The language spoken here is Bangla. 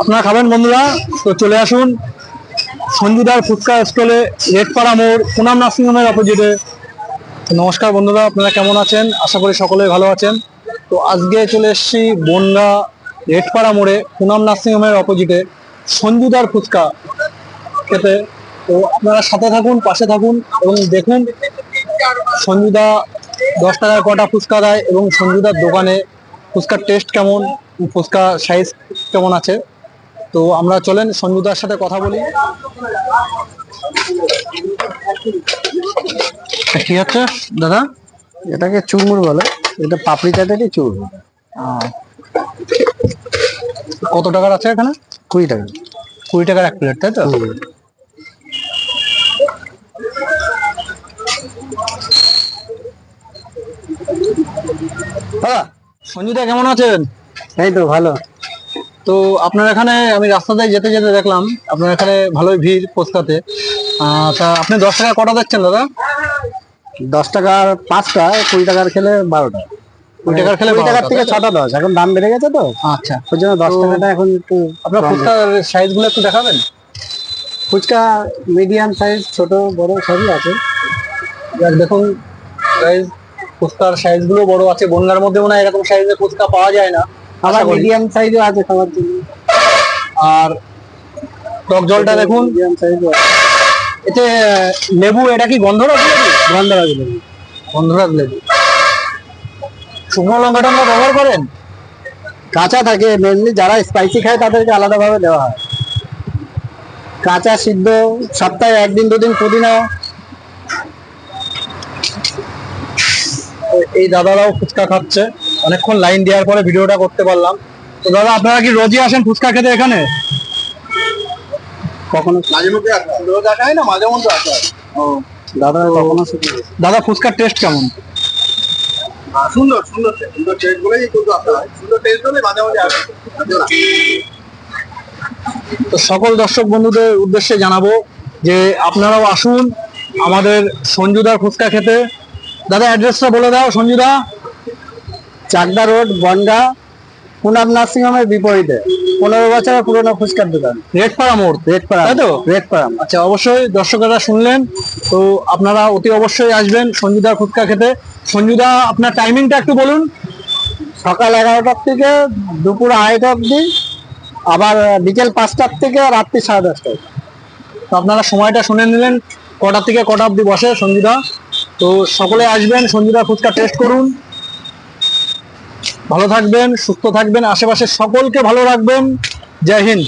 আপনারা খাবেন বন্ধুরা, তো চলে আসুন। সঞ্জুদার ফুচকা স্টলে রেডপাড়া মোড় পুনাম নার্সিং হোমের অপোজিটে নমস্কার বন্ধুরা, আপনারা কেমন আছেন? আশা করি সকলে ভালো আছেন। তো আজকে চলে এসেছি বনগা রেডপাড়া মোড়ে পুনাম নার্সিং হোমের অপোজিটে, সঞ্জুদার ফুচকা খেতে। তো আপনারা সাথে থাকুন, পাশে থাকুন এবং দেখুন সঞ্জুদা দশ টাকার কটা ফুচকা দেয় এবং সঞ্জুদার দোকানে ফুচকার টেস্ট কেমন ফুচকা সাইজ কেমন আছে? তো আমরা চলেন সঞ্জুদার সাথে কথা বলি। ঠিক আছে দাদা? এটাকে চুরমুর বলে। এটা পাপড়ি চাটেরই চুর? কত টাকার আছে এখানে? কুড়ি টাকা। কুড়ি টাকার এক প্লেট তাই তো? দাদা সঞ্জুদা কেমন আছেন? এই তো ভালো। তো আপনার এখানে আমি রাস্তাতে যেতে যেতে দেখলাম আপনার এখানে ভালোই ভিড় পোস্তাতে তা আপনি দশ টাকা কটা দিচ্ছেন দাদা? দশ টাকার পাঁচটা কুড়ি টাকার খেলে বারোটা। কুড়ি টাকার খেলে কুড়ি টাকার থেকে? ছটা দশ এখন দাম বেড়ে গেছে তো। আচ্ছা। ওই জন্য দশ টাকাটা এখন একটু আপনার ফুচকার সাইজগুলো একটু দেখাবেন? ফুচকা মিডিয়াম সাইজ ছোট বড় সবই আছে। দেখ দেখুন সাইজ ফুচকার সাইজগুলো বড় আছে বন্যার মধ্যে মনে হয় এরকম সাইজের ফুচকা পাওয়া যায় না আবার। মিডিয়াম সাইজও আছে খাবার জন্য। আর টক জলটা দেখুন। মিডিয়াম সাইজও আছে। এতে লেবু এটা কি গন্ধরাজ লেবু? গন্ধরাজ লেবু। গন্ধরাজ লেবু। শুকনো লঙ্কা টঙ্কা ব্যবহার করেন? কাঁচা থাকে মেনলি যারা স্পাইসি খায় তাদেরকে আলাদাভাবে দেওয়া হয়। কাঁচা সিদ্ধ সপ্তাহে একদিন দুদিন পুদিনা তো এই দাদারাও ফুচকা খাচ্ছে। অনেকক্ষণ লাইন দেওয়ার পরে ভিডিওটা করতে পারলাম। তো দাদা আপনারা কি রোজই আসেন ফুচকা খেতে এখানে? কখনো? মাঝে মধ্যে রোজ আসা হয় না মাঝে মধ্যে আসা হয়। ও দাদা কখনো দাদা ফুচকার টেস্ট কেমন? সুন্দর সুন্দর সুন্দর টেস্ট বলেই কিন্তু সুন্দর টেস্ট হলে মাঝে মাঝে আসে। তো সকল দর্শক বন্ধুদের উদ্দেশ্যে জানাব যে আপনারাও আসুন আমাদের সঞ্জুদার ফুচকা খেতে। দাদা অ্যাড্রেসটা বলে দাও সঞ্জুদা। চাকদা রোড বনগা। পুনাম নার্সিং হোমের বিপরীতে। পনেরো বছরের পুরোনো ফুচকার দোকান। রেডপাড়া মোড় রেডপাড়া তাই তো? রেডপাড়া আচ্ছা অবশ্যই দর্শকেরা শুনলেন। তো আপনারা অতি অবশ্যই আসবেন সঞ্জুদার ফুচকা খেতে। সঞ্জুদা আপনার টাইমিংটা একটু বলুন। সকাল এগারোটার থেকে দুপুর আড়াইটা অবধি আবার বিকেল পাঁচটার থেকে রাত্রি সাড়ে দশটায় তো আপনারা সময়টা শুনে নিলেন। কটা থেকে কটা অবধি বসে সঞ্জুদা? তো সকলে আসবেন, সঞ্জুদা ফুচকা টেস্ট করুন। ভালো থাকবেন, সুস্থ থাকবেন আশেপাশে সকলকে ভালো রাখবেন। জয় হিন্দ।